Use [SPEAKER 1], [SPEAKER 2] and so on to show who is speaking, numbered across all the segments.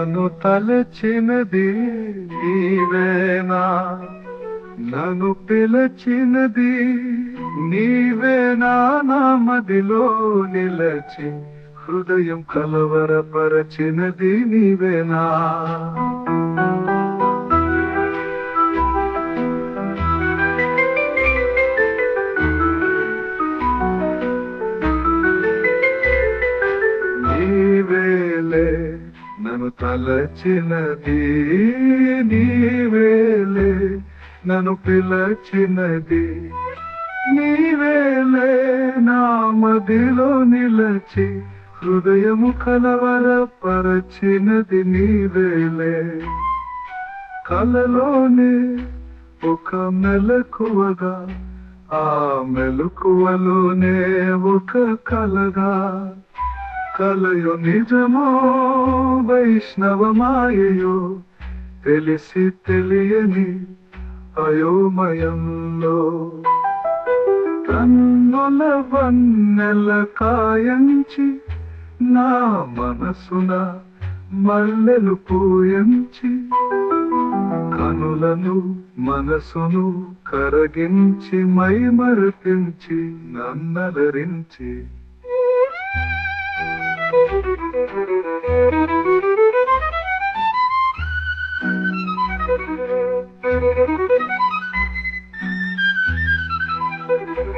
[SPEAKER 1] నను తలచినది నీవేనా? నను పిలచినది నీవేనా? నా మదిలో నిలచి హృదయం కలవరపరచినది నీవేనా? నన్ను తలచినది నీవేలే నన్ను పిలచినది నీవేలే నా మదిలో నిలచి హృదయము కలవరపరచినది నీవేలే కలలోనే ఒక మెలకువగా ఆ మెలకువలోనే ఒక కలగా కలయు నిజమో వైష్ణవమాయయో తెలిసి తెలియని అయోమయంలో. కన్నుల వన్నెల కాయంచి నా మనసున మల్లెలు పూయంచి కనులను మనసును కరగించి మైమరపించి నన్నలరించి.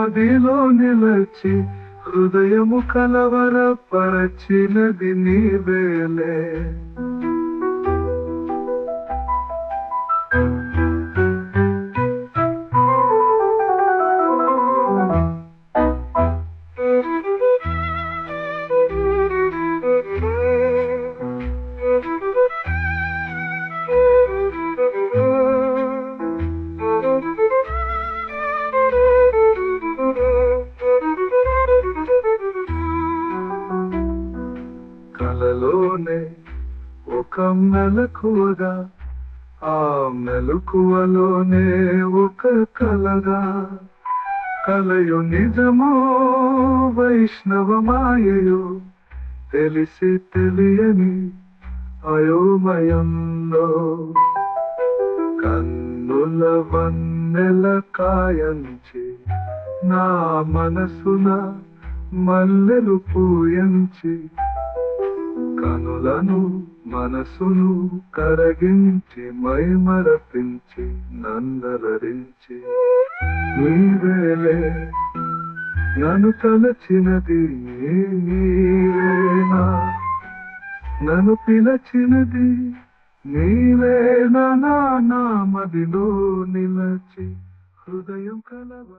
[SPEAKER 1] నా నిలచి హృదయము కలవరపరచినది నీవేలే మెలకువగా ఆ మెలకువలోనే ఒక కలగా. కలయు నిజమో వైష్ణవమాయయో తెలిసి తెలియని అయోమయంలో. కన్నుల వన్నెల కాయంచి నా మనసున మల్లెలు పూయంచి కనులను మనసును కరగించి మైమరపించి నందలరించి నీవేలే నన్ను తలచినది నీవేనా నన్ను పిలచినది నీవేనా నా మదిలో నిలచి. హృదయం కలవ